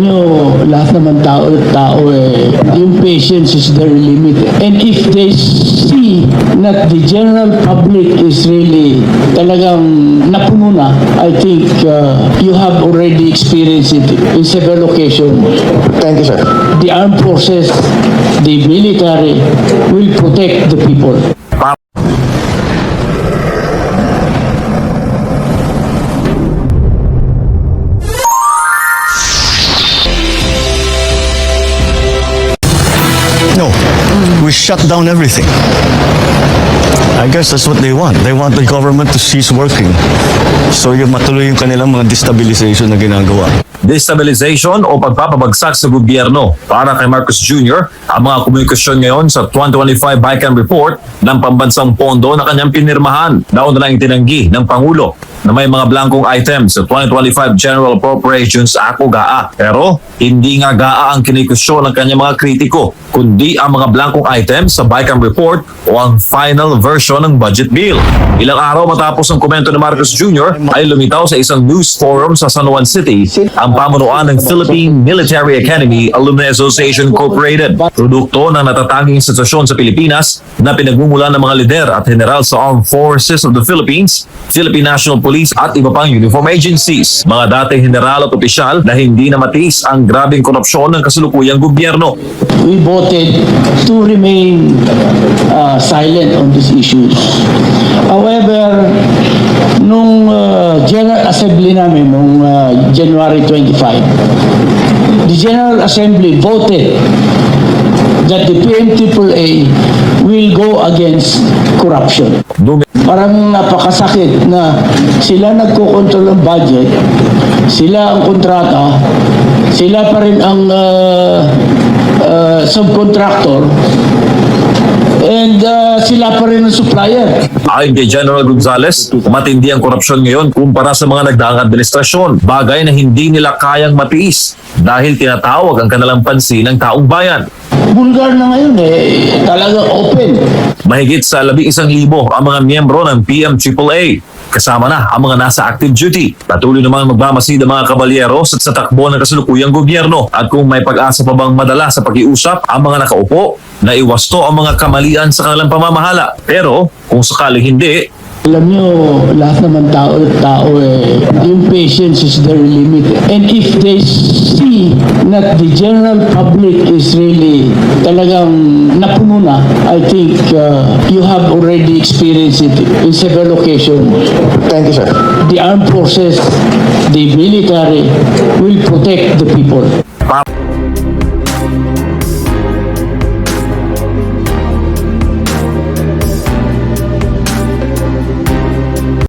Nyo, lahat naman tao, tao eh, yung patience is their limit. And if they see that the general public is really talagang napuno na, I think uh, you have already experienced it in several occasions. Thank you, sir. The armed forces, the military will protect the people. We shut down everything. I guess that's what they want. They want the government to cease working. So yung matuloy yung kanilang mga destabilization na ginagawa. destabilization o pagpapabagsak sa gobyerno. Para kay Marcos Jr., ang mga komunikasyon ngayon sa 2025 Bicam Report ng pambansang pondo na kanyang pinirmahan. Na lang itinanggi ng Pangulo na may mga blankong items sa 2025 General Appropriations Act o GAA. Pero hindi nga GAA ang kinikusyon ng kanyang mga kritiko, kundi ang mga blankong items sa Bicam Report o ang final version ng budget bill. Ilang araw matapos ang komento ni Marcos Jr. ay lumitaw sa isang news forum sa San Juan City ang pamunuan ng Philippine Military Academy Alumni Association Incorporated. Produkto ng natatanging institusyon sa Pilipinas na pinagmumulan ng mga lider at general sa Armed Forces of the Philippines, Philippine National Police at iba pang uniform agencies. Mga dating general at opisyal na hindi na matiis ang grabing korupsyon ng kasalukuyang gobyerno. we voted to remain uh, silent on these issues. However, nung uh, General Assembly namin, nung uh, January 25, the General Assembly voted that the PMTAA will go against corruption. Dumi- Parang napakasakit na sila nagkokontrol ng budget, sila ang kontrata, sila pa rin ang uh, uh, subcontractor, sila pa rin ang supplier. Ayon kay General Gonzales, matindi ang korupsyon ngayon kumpara sa mga nagdaang administrasyon. Bagay na hindi nila kayang matiis dahil tinatawag ang kanilang pansin ng taong bayan. Bulgar na ngayon eh, talagang open. Mahigit sa labi isang libo ang mga miyembro ng PMAAA. Kasama na ang mga nasa active duty. Patuloy namang magmamasid ang mga kabalyeros at sa takbo ng kasalukuyang gobyerno. At kung may pag-asa pa bang madala sa pag-iusap ang mga nakaupo, na iwasto ang mga kamalian sa kanilang pamamahala. Pero kung sakaling hindi, Alam nyo, lahat naman tao, tao eh, yung patience is their limit. And if they see that the general public is really talagang napuno na, I think uh, you have already experienced it in several occasions. Thank you, sir. The armed forces, the military will protect the people.